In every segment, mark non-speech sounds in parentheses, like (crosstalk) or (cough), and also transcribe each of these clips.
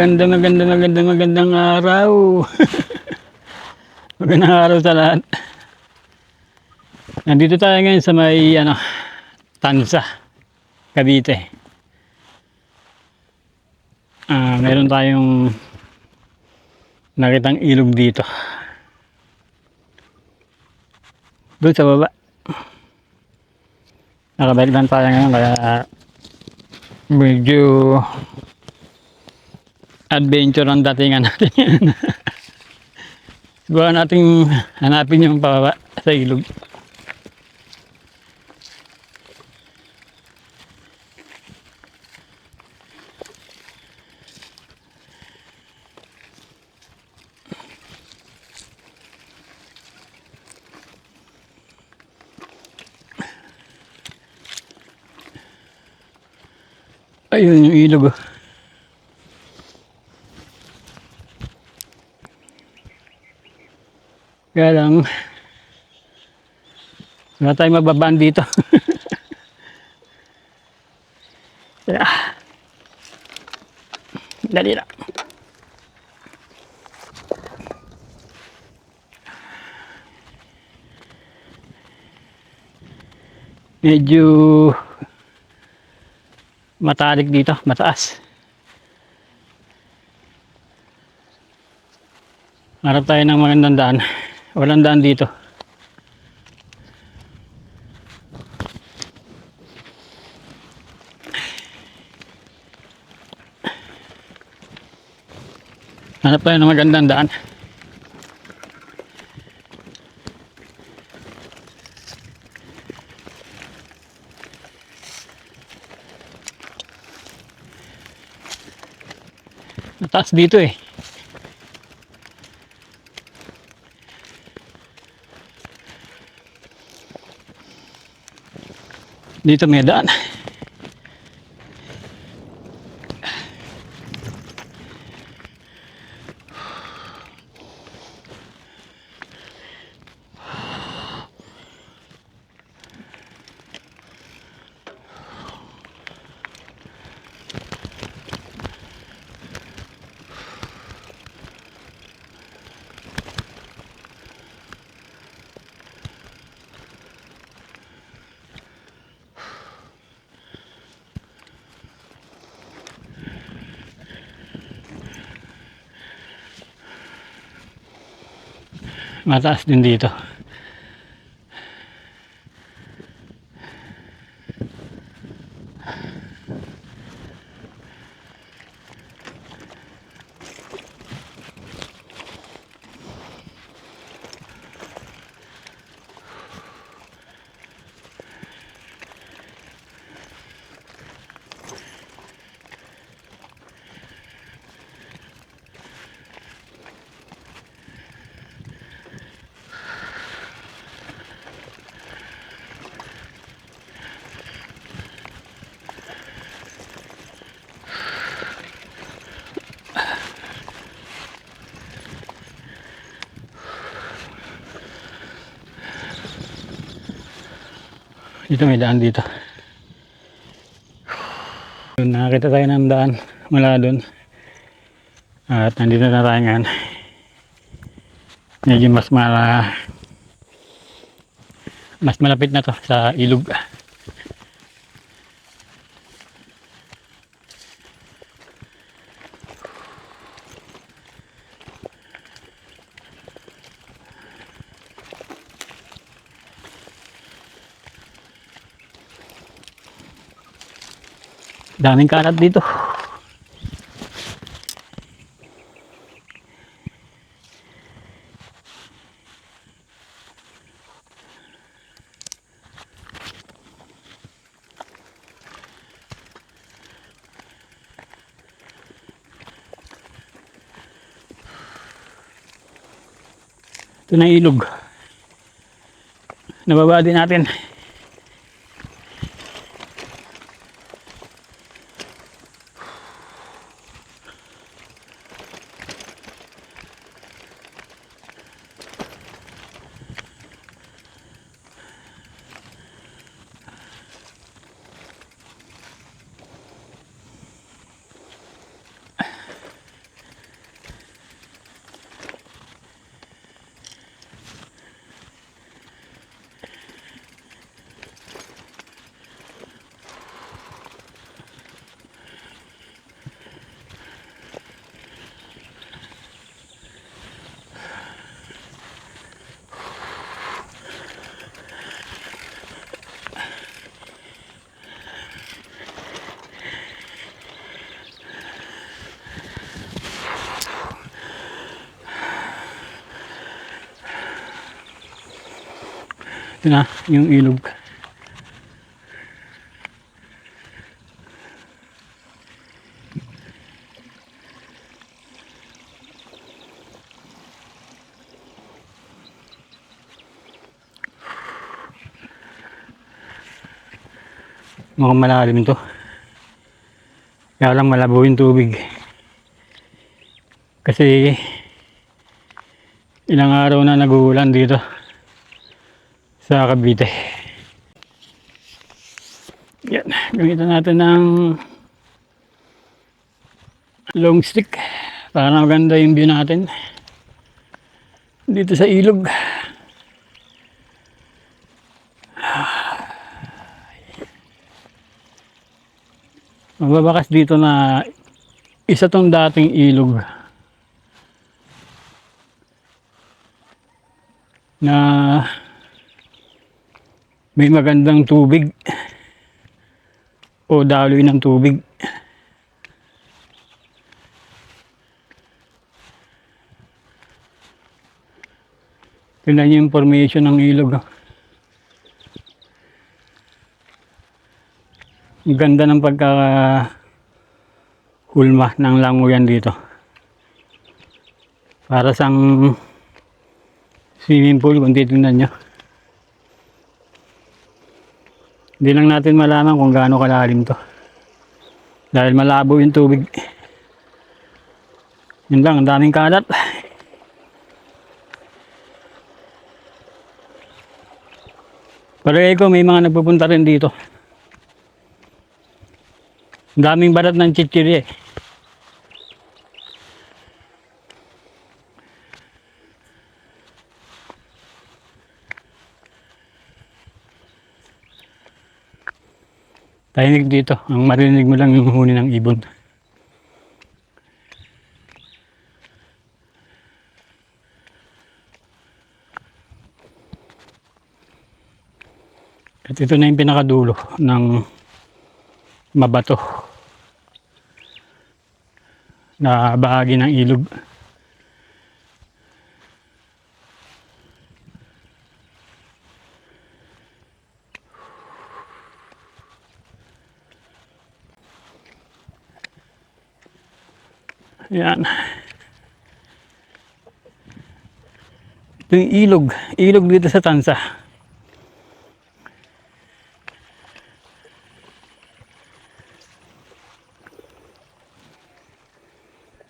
Magandang, magandang, magandang, magandang araw. (laughs) magandang araw sa lahat. Nandito tayo ngayon sa may, ano, Tansa, Cavite. Ah, meron tayong nakitang ilog dito. Doon sa baba. Nakabalik lang tayo ngayon kaya medyo adventure ang datingan natin (laughs) yan. Subukan natin hanapin yung pababa sa ilog. Ayun yung ilog. oh. Kaya lang, wala tayong mababaan dito. (laughs) Kaya, dali lang. Medyo matalik dito, mataas. Harap tayo ng magandang daan. Walang daan dito. Hanap tayo ng magandang daan. Mataas dito eh. Dito may. Mataas din dito. Dito may daan dito. Yun, nakakita tayo ng daan mula doon. At nandito na tayo ngayon. Medyo mas mala mas malapit na to sa ilog. Daming karat dito. Ito na ilog. Nababa din natin. Ito na, yung ilog. Mukhang malalim to. Kaya lang malabo yung tubig. Kasi ilang araw na nag-uulan dito sa Cavite. Yan, gamitan natin ng long stick para maganda yung view natin dito sa ilog. Mababakas dito na isa tong dating ilog na may magandang tubig o daloy ng tubig. Tingnan niyo yung formation ng ilog. oh. Ang ganda ng pagka hulma ng langoyan dito. Para sang swimming pool kung titingnan nyo. Hindi lang natin malaman kung gaano kalalim to. Dahil malabo yung tubig. Yun lang, ang daming kalat. Palagay ko may mga nagpupunta rin dito. Daming balat ng chichiri eh. Tahimik dito. Ang marinig mo lang yung huni ng ibon. At ito na yung pinakadulo ng mabato na bahagi ng ilog. Yan. Ito yung ilog. Ilog dito sa Tansa.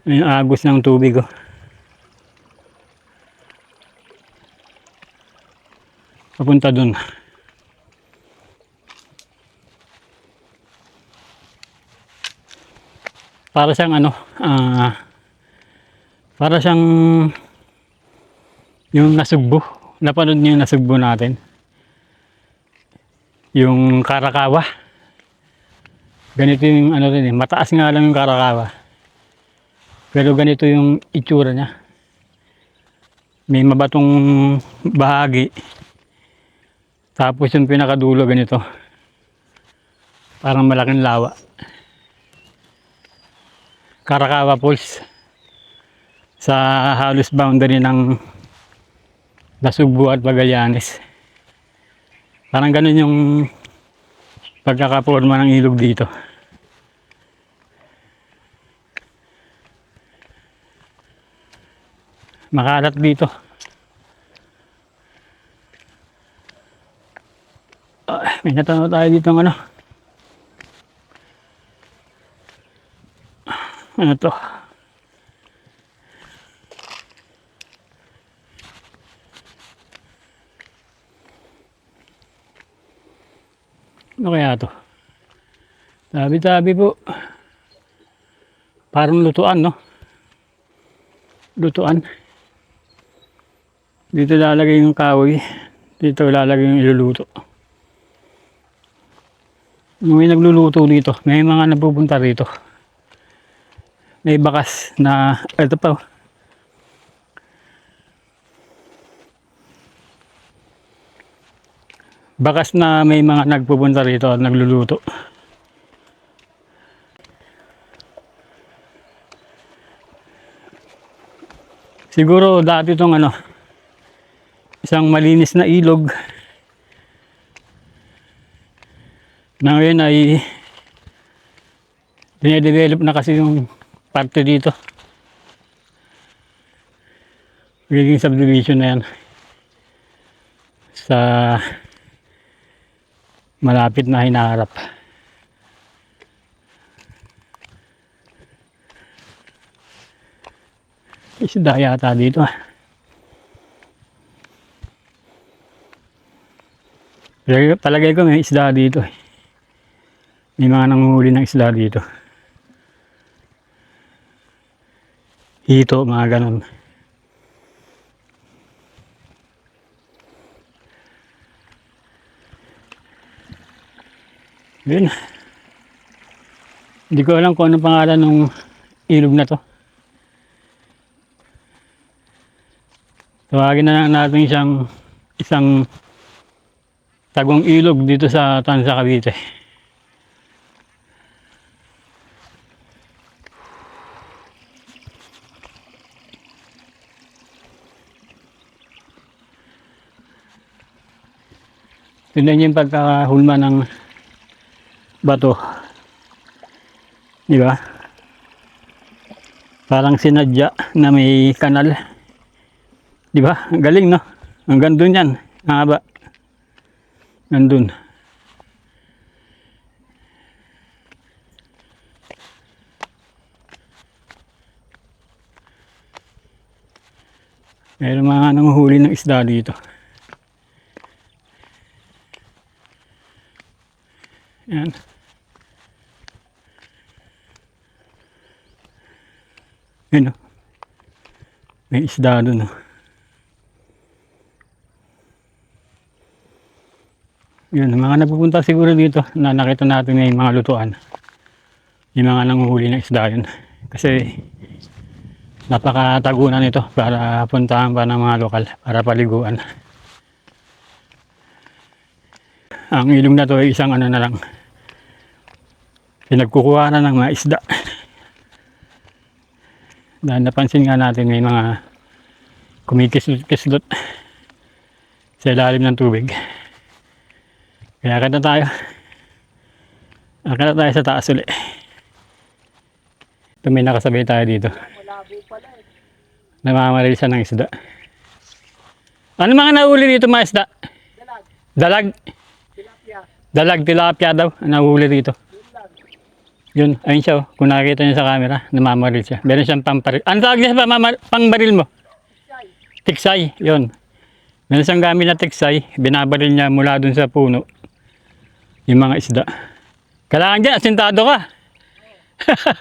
Yung agos ng tubig oh. Papunta dun. Para siyang ano, ah, para siyang yung nasugbo. Napanood niyo yung nasugbo natin. Yung Karakawa. Ganito yung ano rin eh. Mataas nga lang yung Karakawa. Pero ganito yung itsura niya. May mabatong bahagi. Tapos yung pinakadulo ganito. Parang malaking lawa. Karakawa Falls. Sa halos boundary ng Nasugbu at Magallanes. Parang ganun yung pagkakaporma ng ilog dito. Makalat dito. Ah, may natanaw tayo dito ng ano. Ano to? Ano kaya to? Tabi-tabi po. Parang lutuan, no? Lutuan. Dito lalagay yung kahoy. Dito lalagay yung iluluto. May nagluluto dito. May mga napupunta rito. May bakas na, ito pa. oh. Bakas na may mga nagpupunta rito at nagluluto. Siguro dati itong ano, isang malinis na ilog Na ngayon ay dinedevelop na kasi yung parte dito. Magiging subdivision na yan. Sa malapit na hinaharap. Isda yata dito Palagay ko may isda dito eh. May mga nanguhuli ng isda dito. Hito, mga ganun. Yun. Hindi ko alam kung anong pangalan ng ilog na to. Tawagin na natin siyang isang tagong ilog dito sa Tansa Cavite. Tignan niyo yung pagkahulma ng bato. Di ba? Parang sinadya na may kanal. Di ba? Galing, no? Hanggang dun yan. Ang haba. Nandun. Meron mga nanguhuli ng isda dito. Yan. Yan o. May isda dun o. Yun, mga nagpupunta siguro dito na nakita natin na yung mga lutuan. Yung mga nanguhuli ng isda yun. Kasi napakatagunan ito para puntahan pa ng mga lokal para paliguan. Ang ilong na to ay isang ano na lang. Pinagkukuha na ng mga isda. (laughs) Dahil napansin nga natin may mga kumikislot-kislot sa ilalim ng tubig. Kaya akit na tayo. Akit na tayo sa taas uli. Ito may nakasabay tayo dito. Namamaril siya ng isda. Ano mga nahuli dito mga isda? Dalag. Dalag, tilapia daw. ang Nahuli dito. Yun, ayun siya. oh. Kung nakikita niyo sa camera, namamaril siya. Meron siyang pamparil. Ano tawag niya sa pangbaril mo? Tiksay. Yun. Meron siyang gamit na tiksay. Binabaril niya mula dun sa puno. Yung mga isda. Kailangan dyan, asintado ka. (laughs)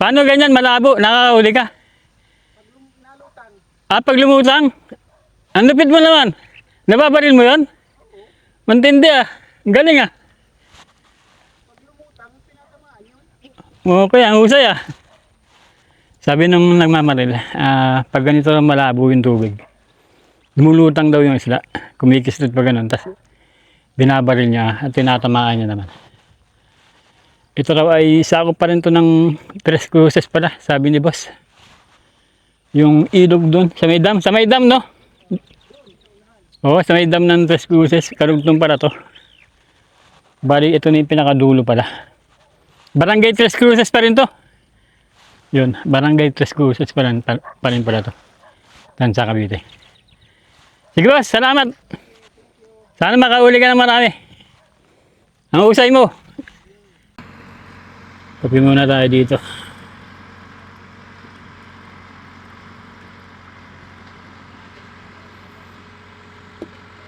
Paano ganyan, malabo? Nakakahuli ka? Ah, pag lumutang? Ang lupit mo naman. Nababaril mo yon? Mantindi ah. Galing ah. Okay, ang husay ah. Sabi nung nagmamaril, ah, pag ganito lang malabo yung tubig, lumulutang daw yung isla. Kumikislit pa ganun. Tapos binabaril niya at tinatamaan niya naman. Ito raw ay sakop pa rin to ng tres cruces pala, sabi ni boss. Yung ilog doon, sa may dam, sa may dam no? Oo, sa may dam ng tres cruces, karugtong pala to. Bali, ito na yung pinakadulo pala. Barangay Tres Cruces pa rin to. Yun, Barangay Tres Cruces pa rin, pa, pa rin pala to. Tansa Cavite. Sige boss, salamat. Sana makauli ka ng marami. Ang usay mo. Kapi muna tayo dito.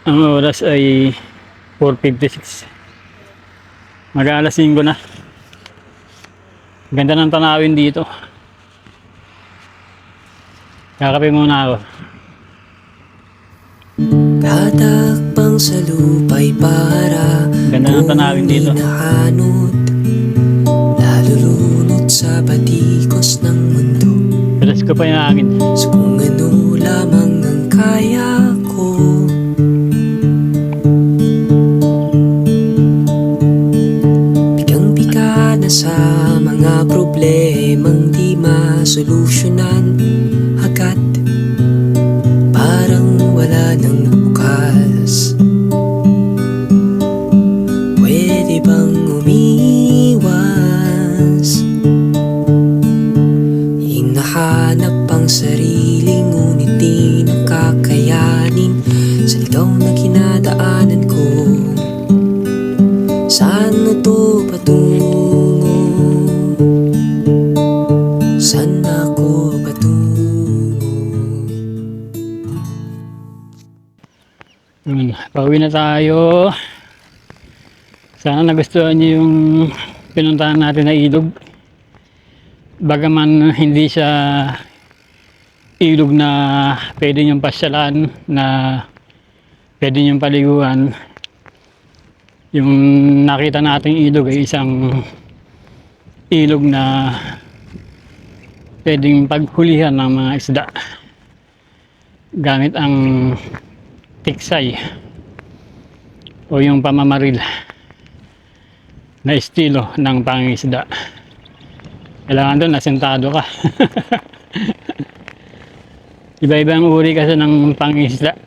Ang oras ay 4.56. Mag-aalas 5 na. Ganda ng tanawin dito. Kakape muna ako. Tatakbang sa lupa'y para Ganda ng tanawin dito. Hinahanot Lalulunod sa batikos ng mundo Pilas ko pa yung hangin. Sa kung ano lamang di na tayo. Sana nagustuhan niyo yung pinuntahan natin na ilog. Bagaman hindi siya ilog na pwede niyong pasyalan, na pwede niyong paliguan. Yung nakita nating ilog ay isang ilog na pwedeng paghulihan ng mga isda gamit ang tiksay o yung pamamaril na estilo ng pangisda. Kailangan doon nasentado ka. (laughs) Iba-ibang uri kasi ng pangisda.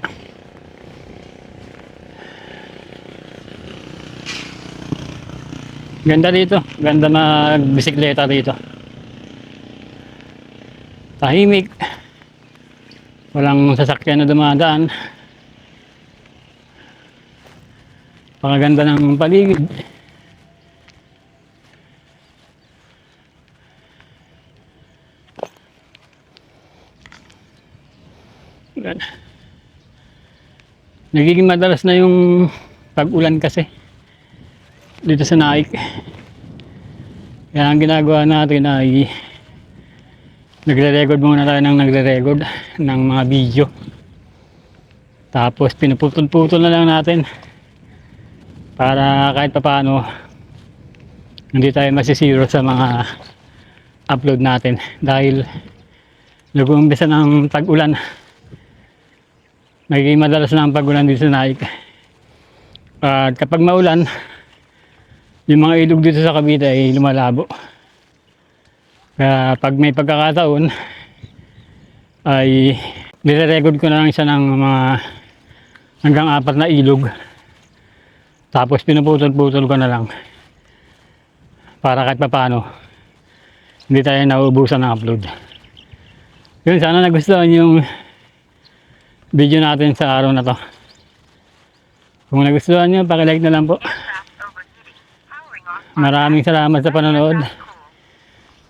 Ganda dito. Ganda na bisikleta dito. Tahimik. Walang sasakyan na dumadaan. Pakaganda ng paligid. Nagiging madalas na yung pag-ulan kasi dito sa Naik. Kaya ang ginagawa natin ay nagre-record muna tayo ng nagre-record ng mga video. Tapos pinuputol-putol na lang natin para kahit papaano hindi tayo masisiro sa mga upload natin. Dahil nag-uumpisa ng tag-ulan. Nagiging madalas na ang pag-ulan dito sa Naik. At kapag maulan yung mga ilog dito sa Cavite ay lumalabo. Kaya pag may pagkakataon ay nire-record ko na lang siya ng mga hanggang apat na ilog tapos pinuputol-putol ko na lang para kahit papaano hindi tayo nauubusan ng upload. Yun, sana nagustuhan yung video natin sa araw na to. Kung nagustuhan nyo, pakilike na lang po. Maraming salamat sa panonood.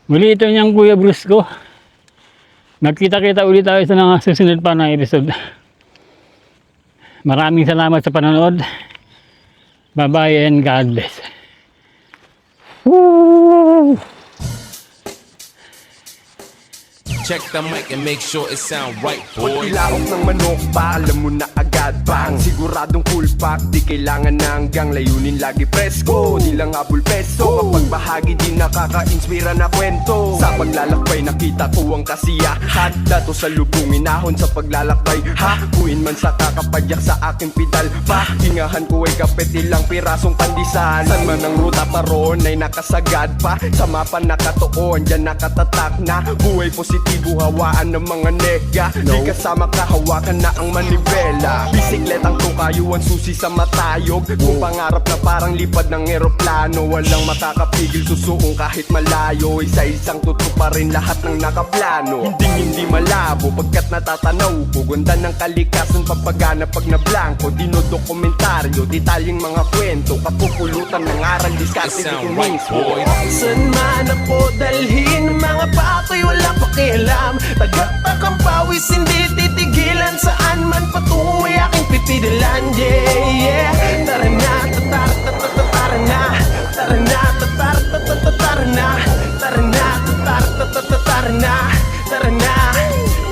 Muli ito niyang Kuya Bruce ko. Magkita-kita ulit tayo sa mga susunod pa na episode. Maraming salamat sa panonood. Bye-bye and God bless. Woo! Check the mic and make sure it sound right, boy. Ilaok ng manok pa, alam mo na agad bang. Siguradong full pack, di kailangan na hanggang layunin lagi presko. Di lang abul peso, kapag bahagi di nakaka-inspira na kwento. Sa paglalakbay nakita ko ang kasiyahan. Dato sa lubungin ahon sa paglalakbay. Ha, kuin man sa kakapadyak sa aking pedal Pa, hingahan ko ay kapit ilang pirasong pandesal San man ang ruta paron ay nakasagad pa. Sa mapa nakatuon, dyan nakatatak na. Buhay positibo, hawaan ng mga nega. Di kasama kahawakan na ang manibela Bisikletang tukayuan susi sa matayog. Kung pangarap na parang lipad ng eroplano. Walang makakapigil susuong kahit malayo. Isa-isang tuto pa rin lahat ng nakaplano. Hindi hindi malabo pagkat natatanaw ko. Ganda ng kalikasan papagana pag nablangko. Dinodokumentaryo, detalyeng mga kwento. Kapupulutan ng aral, diskarte di boy. Saan man ako dalhin Mga pako'y wala pakialam Tagatakang pawis hindi titigilan Saan man patungo ay aking pipidalan Yeah, yeah. Tara na, tatar, tatar, tara na. Tara na, tatar, tatar, tara na. Tara na, tatar, tatar, tara na. Tara na,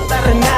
tara na.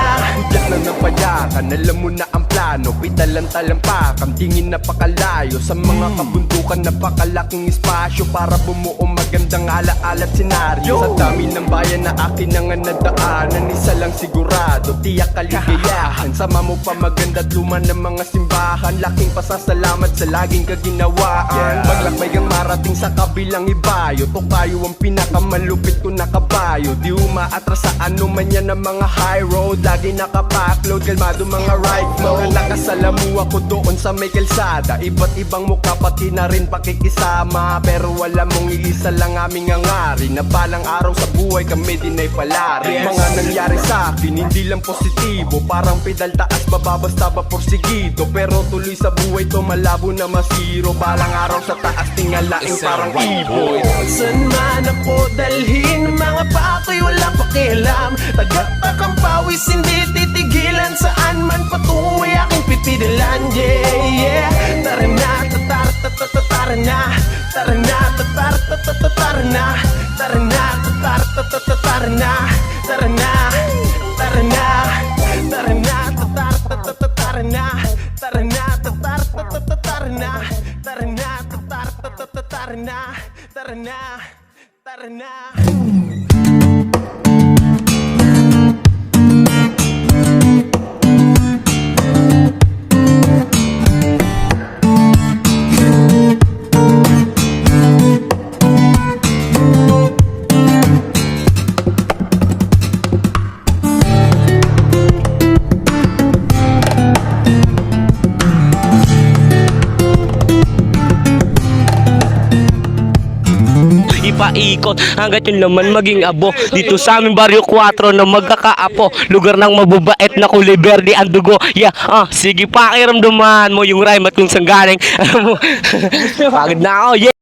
Diyan na napayakan, alam mo na ang plano. Pitalan talampakan, tingin napakalayo. Sa mga kabundukan napakalaking espasyo Para bumuo magandang alaala at senaryo. Sa dami ng bayan na akin ang nadaanan Isa lang sigurado, tiyak kaligayahan (laughs) Sama mo pa maganda at luma ng mga simbahan. Laking pasasalamat sa laging kaginawaan Maglakbay kang marating sa kabilang ibayo. Tokayo ang pinakamalupit ko na kabayo Di umaatras sa ano man yan ng mga high road. Lagi nakapackload, kalmado mga right mode. Nakasalamu ako doon sa may kalsada. Iba't ibang mukha pati na rin pakikisama. Pero wala mong ilisa lang aming ngangari. Na balang araw sa buhay kami din ay palari. Mga nangyari sa akin hindi lang positibo. Parang pedal taas baba basta ba porsigido. Pero tuloy sa buhay to malabo na masiro. Balang araw sa taas tingalaing parang sound right, ibon. boy. Saan man ako dalhin Mga pako'y wala pakialam Tagatakang pawis hindi titigilan. Saan man patungo ay aking pipililan Yeah, yeah. Tara na, tatar, tatar, tatar, na Tara na, tatar, tatar, tara na Tara na, tara na Tara ipaikot hanggat yung laman maging abo. Dito sa aming baryo 4 na magkakaapo lugar ng mababait na kulay berde ang dugo. Yeah ah sige pakiramdaman mo yung rhyme at kung saan galing. (laughs) Alam mo (laughs) pagod na ako yeah